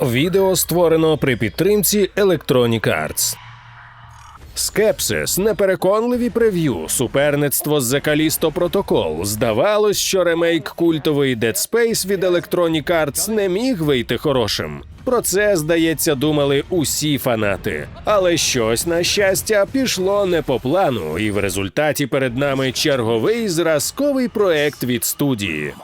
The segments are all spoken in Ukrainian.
Відео створено при підтримці Electronic Arts. Скепсис, непереконливі прев'ю, суперництво з Callisto Protocol. Здавалось, що ремейк культової Dead Space від Electronic Arts не міг вийти хорошим. Про це, здається, думали усі фанати. Але щось, на щастя, пішло не по плану, і в результаті перед нами черговий зразковий проект від студії.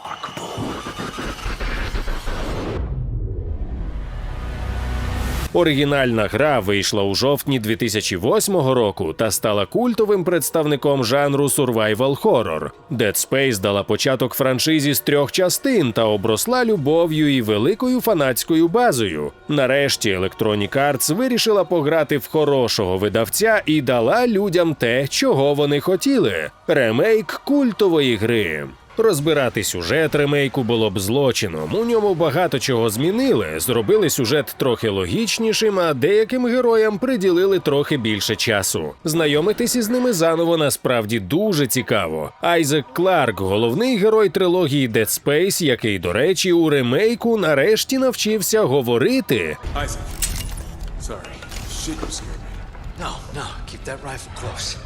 Оригінальна гра вийшла у жовтні 2008 року та стала культовим представником жанру survival horror. Dead Space дала початок франшизі з трьох частин та обросла любов'ю і великою фанатською базою. Нарешті Electronic Arts вирішила пограти в хорошого видавця і дала людям те, чого вони хотіли: ремейк культової гри. Розбирати сюжет ремейку було б злочином. У ньому багато чого змінили, зробили сюжет трохи логічнішим, а деяким героям приділили трохи більше часу. Знайомитись із ними заново насправді дуже цікаво. Айзек Кларк, головний герой трилогії Dead Space, який, до речі, у ремейку нарешті навчився говорити. Isaac. Sorry. Shit, you scared me. No, no, keep that rifle close.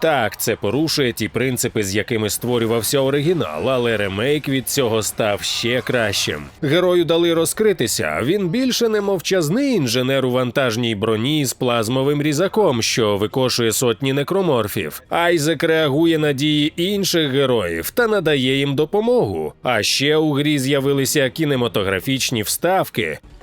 Так, це порушує ті принципи, з якими створювався оригінал, але ремейк від цього став ще кращим. Герою дали розкритися. Він більше не мовчазний інженер у вантажній броні з плазмовим різаком, що викошує сотні некроморфів. Айзек реагує на дії інших героїв та надає їм допомогу. А ще у грі з'явилися кінематографічні вставки, –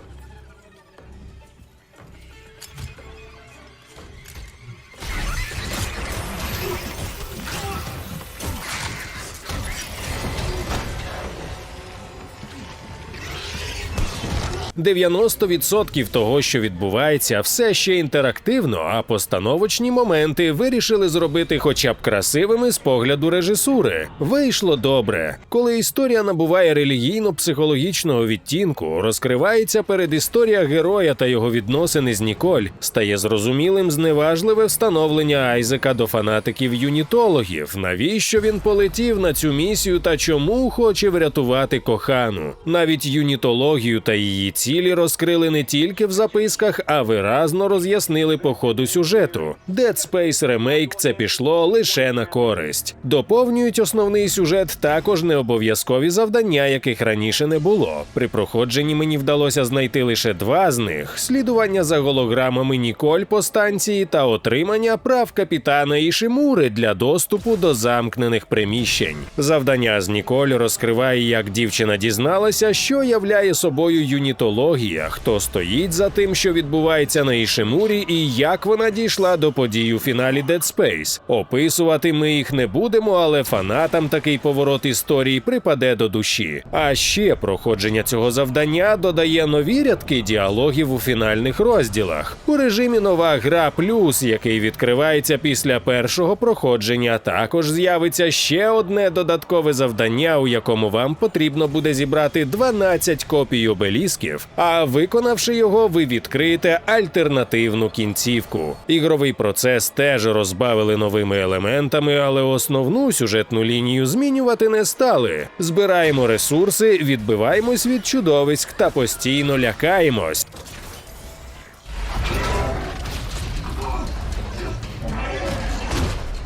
90% того, що відбувається, все ще інтерактивно, а постановочні моменти вирішили зробити хоча б красивими з погляду режисури. Вийшло добре. Коли історія набуває релігійно-психологічного відтінку, розкривається передісторія героя та його відносини з Ніколь, стає зрозумілим зневажливе встановлення Айзека до фанатиків юнітологів. Навіщо він полетів на цю місію та чому хоче врятувати кохану? Навіть юнітологію та її цілі розкрили не тільки в записках, а виразно роз'яснили по ходу сюжету. Dead Space Remake це пішло лише на користь. Доповнюють основний сюжет також не обов'язкові завдання, яких раніше не було. При проходженні мені вдалося знайти лише два з них: слідування за голограмами Ніколь по станції та отримання прав капітана Ішимури для доступу до замкнених приміщень. Завдання з Ніколь розкриває, як дівчина дізналася, що являє собою юнітологія, хто стоїть за тим, що відбувається на Ішимурі, і як вона дійшла до подій у фіналі Dead Space. Описувати ми їх не будемо, але фанатам такий поворот історії припаде до душі. А ще проходження цього завдання додає нові рядки діалогів у фінальних розділах у режимі нова гра плюс, який відкривається після першого проходження. Також з'явиться ще одне додаткове завдання, у якому вам потрібно буде зібрати 12 копій обелісків. А виконавши його, ви відкриєте альтернативну кінцівку. Ігровий процес теж розбавили новими елементами, але основну сюжетну лінію змінювати не стали. Збираємо ресурси, відбиваємось від чудовиськ та постійно лякаємось.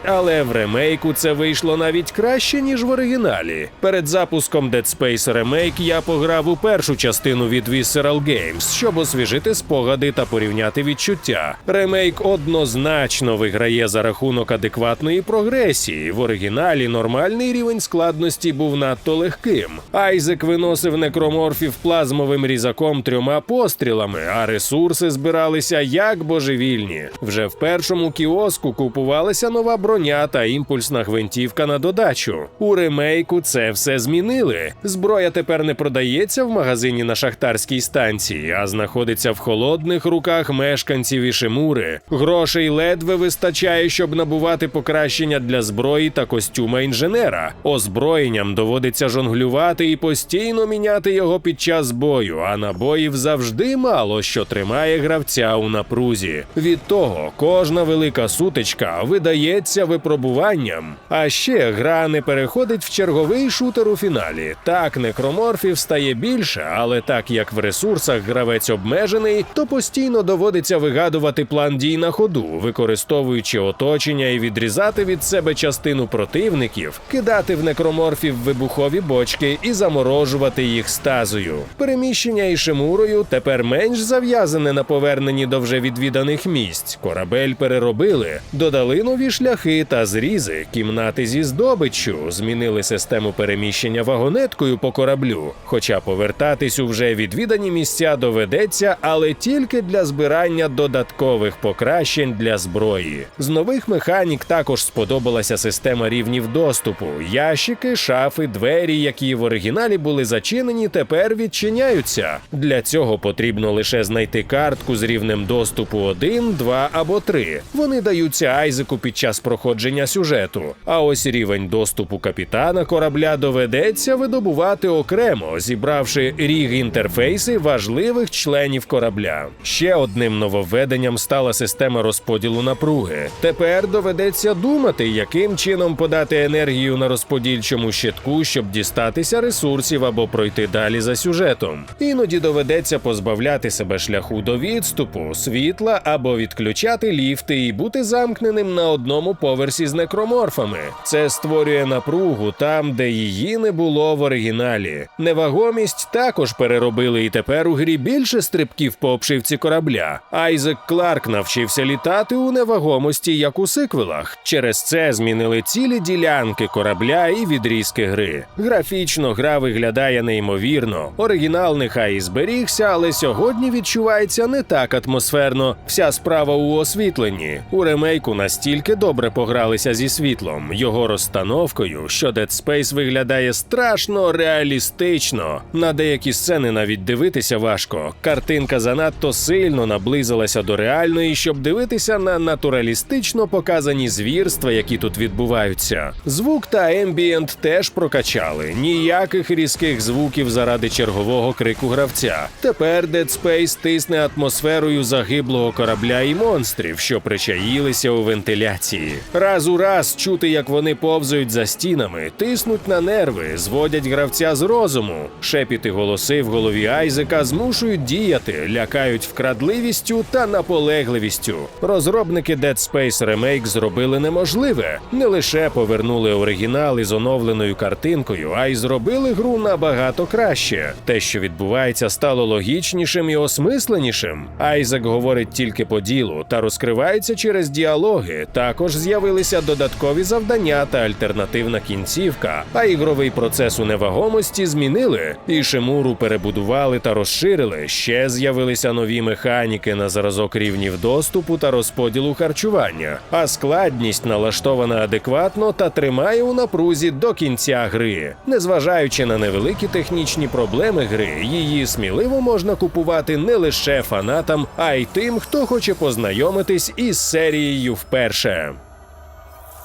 Але в ремейку це вийшло навіть краще, ніж в оригіналі. Перед запуском Dead Space Remake я пограв у першу частину від Visceral Games, щоб освіжити спогади та порівняти відчуття. Ремейк однозначно виграє за рахунок адекватної прогресії. В оригіналі нормальний рівень складності був надто легким. Айзек виносив некроморфів плазмовим різаком трьома пострілами, а ресурси збиралися як божевільні. Вже в першому кіоску купувалася нова броня та імпульсна гвинтівка на додачу. У ремейку це все змінили. Зброя тепер не продається в магазині на шахтарській станції, а знаходиться в холодних руках мешканців Ішимури. Грошей ледве вистачає, щоб набувати покращення для зброї та костюма інженера. Озброєнням доводиться жонглювати і постійно міняти його під час бою, а набоїв завжди мало, що тримає гравця у напрузі. Від того кожна велика сутичка видається випробуванням. А ще гра не переходить в черговий шутер у фіналі. Так, некроморфів стає більше, але так як в ресурсах гравець обмежений, то постійно доводиться вигадувати план дій на ходу, використовуючи оточення і відрізати від себе частину противників, кидати в некроморфів вибухові бочки і заморожувати їх стазою. Переміщення Ішимурою тепер менш зав'язане на поверненні до вже відвіданих місць. Корабель переробили, додали нові шляхи та зрізи, кімнати зі здобиччю, змінили систему переміщення вагонеткою по кораблю. Хоча повертатись у вже відвідані місця доведеться, але тільки для збирання додаткових покращень для зброї. З нових механік також сподобалася система рівнів доступу. Ящики, шафи, двері, які в оригіналі були зачинені, тепер відчиняються. Для цього потрібно лише знайти картку з рівнем доступу 1, 2 або 3. Вони даються Айзеку під час проходження сюжету. А ось рівень доступу капітана корабля доведеться видобувати окремо, зібравши ріг інтерфейси важливих членів корабля. Ще одним нововведенням стала система розподілу напруги. Тепер доведеться думати, яким чином подати енергію на розподільчому щитку, щоб дістатися ресурсів або пройти далі за сюжетом. Іноді доведеться позбавляти себе шляху до відступу, світла або відключати ліфти і бути замкненим на одному поверсі з некроморфами. Це створює напругу там, де її не було в оригіналі. Невагомість також переробили, і тепер у грі більше стрибків по обшивці корабля. Айзек Кларк навчився літати у невагомості, як у сиквелах. Через це змінили цілі ділянки корабля і відрізки гри. Графічно гра виглядає неймовірно. Оригінал нехай і зберігся, але сьогодні відчувається не так атмосферно. Вся справа у освітленні. У ремейку настільки добре погралися зі світлом, його розстановкою, що Dead Space виглядає страшно реалістично. На деякі сцени навіть дивитися важко. Картинка занадто сильно наблизилася до реальної, щоб дивитися на натуралістично показані звірства, які тут відбуваються. Звук та ембієнт теж прокачали. Ніяких різких звуків заради чергового крику гравця. Тепер Dead Space тисне атмосферою загиблого корабля і монстрів, що причаїлися у вентиляції. Раз у раз чути, як вони повзають за стінами, тиснуть на нерви, зводять гравця з розуму. Шепіти голоси в голові Айзека змушують діяти, лякають вкрадливістю та наполегливістю. Розробники Dead Space Remake зробили неможливе. Не лише повернули оригінал із оновленою картинкою, а й зробили гру набагато краще. Те, що відбувається, стало логічнішим і осмисленішим. Айзек говорить тільки по ділу та розкривається через діалоги. Також з'явилися додаткові завдання та альтернативна кінцівка. А ігровий процес у невагомості змінили. І Шимуру перебудували та розширили. Ще з'явилися нові механіки на зразок рівнів доступу та розподілу харчування. А складність налаштована адекватно та тримає у напрузі до кінця гри. Незважаючи на невеликі технічні проблеми гри, її сміливо можна купувати не лише фанатам, а й тим, хто хоче познайомитись із серією вперше.